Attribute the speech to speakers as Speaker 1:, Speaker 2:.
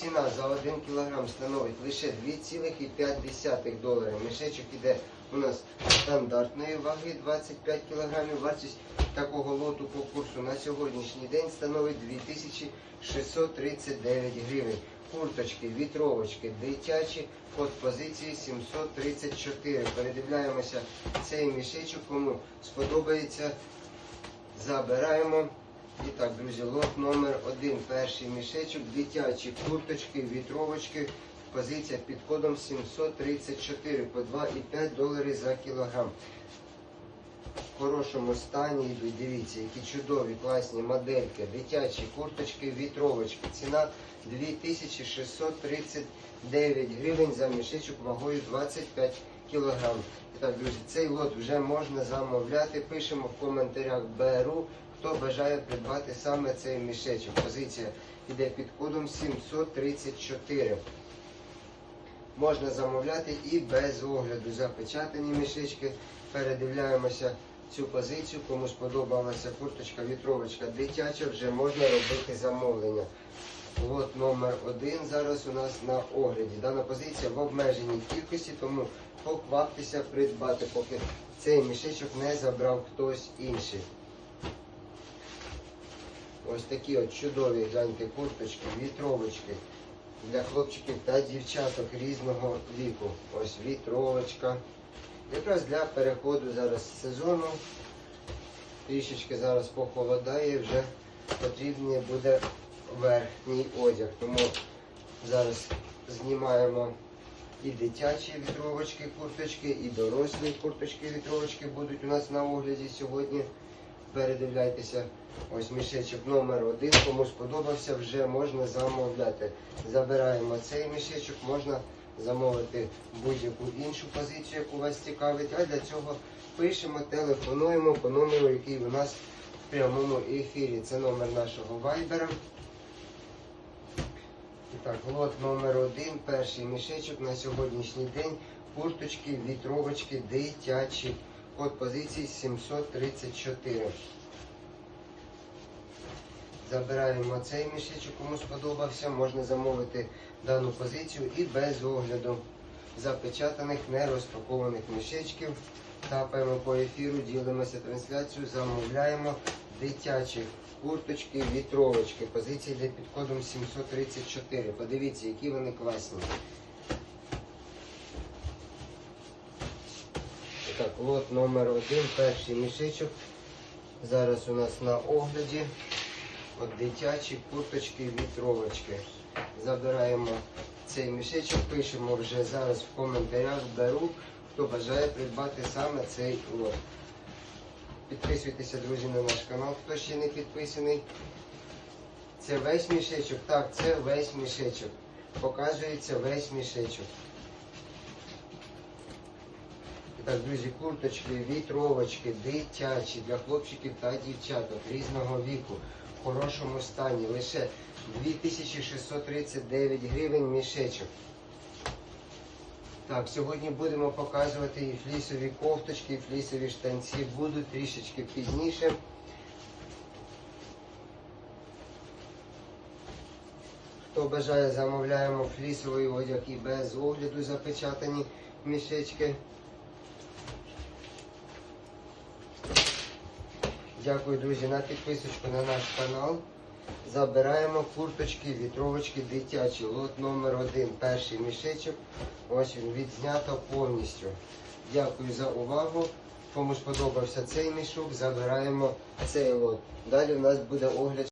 Speaker 1: ціна за 1 кг становить лише 2,5 доларів. Мішечок іде у нас стандартної ваги 25 кг. Вартість такого лоту по курсу на сьогоднішній день становить 2639 гривень. Курточки, вітровочки, дитячі, код позиції 734. Передивляємося цей мішечок, кому сподобається. Забираємо. І так, друзі, лот номер один. Перший мішечок, дитячі курточки, вітровочки. Позиція під кодом 734 по 2,5 доларів за кілограм. В хорошому стані йдуть, дивіться, які чудові, класні модельки, дитячі курточки, вітровочки. Ціна 2639 гривень за мішечок вагою 25 кілограм. Так, друзі, цей лот вже можна замовляти. Пишемо в коментарях БРУ, хто бажає придбати саме цей мішечок. Позиція йде під кодом 734. Можна замовляти і без огляду. Запечатані мішечки. Передивляємося цю позицію. Кому сподобалася курточка, вітровочка дитяча, вже можна робити замовлення. Лот номер один зараз у нас на огляді. Дана позиція в обмеженій кількості, тому покваптеся придбати, поки цей мішечок не забрав хтось інший. Ось такі от чудові гляньте курточки, вітровочки для хлопчиків та дівчаток різного віку. Ось вітровочка. Якраз для переходу зараз сезону. Трішечки зараз похолодає, вже потрібний буде верхній одяг. Тому зараз знімаємо і дитячі вітровочки, курточки, і дорослі курточки, вітровочки будуть у нас на огляді сьогодні. Передивляйтеся, ось мішечок номер один. Кому сподобався, вже можна замовляти. Забираємо цей мішечок, можна замовити будь-яку іншу позицію, яку вас цікавить. А для цього пишемо, телефонуємо по номеру, який у нас в прямому ефірі. Це номер нашого вайбера. Так, лот номер один, перший мішечок на сьогоднішній день. Курточки, вітровочки, дитячі. Код позиції 734. Забираємо цей мішечок, кому сподобався. Можна замовити дану позицію і без огляду запечатаних, нерозпакованих мішечків. Тапаємо по ефіру, ділимося трансляцією, замовляємо дитячі курточки, вітровочки. Позиція йде під кодом 734. Подивіться, які вони класні. Так, лот номер один, перший мішечок. Зараз у нас на огляді. От дитячі курточки, вітровочки. Забираємо цей мішечок, пишемо вже зараз в коментарях, беру, хто бажає придбати саме цей лот. Підписуйтеся, друзі, на наш канал, хто ще не підписаний. Це весь мішечок? Так, це весь мішечок. Показується весь мішечок. Так, друзі, курточки, вітровочки, дитячі для хлопчиків та дівчаток різного віку, в хорошому стані. Лише 2639 гривень мішечок. Так, сьогодні будемо показувати і флісові кофточки, і флісові штанці будуть трішечки пізніше. Хто бажає, замовляємо флісовий одяг і без огляду запечатані мішечки. Дякую, друзі, на підписочку на наш канал. Забираємо курточки, вітровочки дитячі. Лот номер один, перший мішечок. Ось він відзнято повністю. Дякую за увагу. Кому сподобався цей мішок, забираємо цей лот. Далі у нас буде огляд.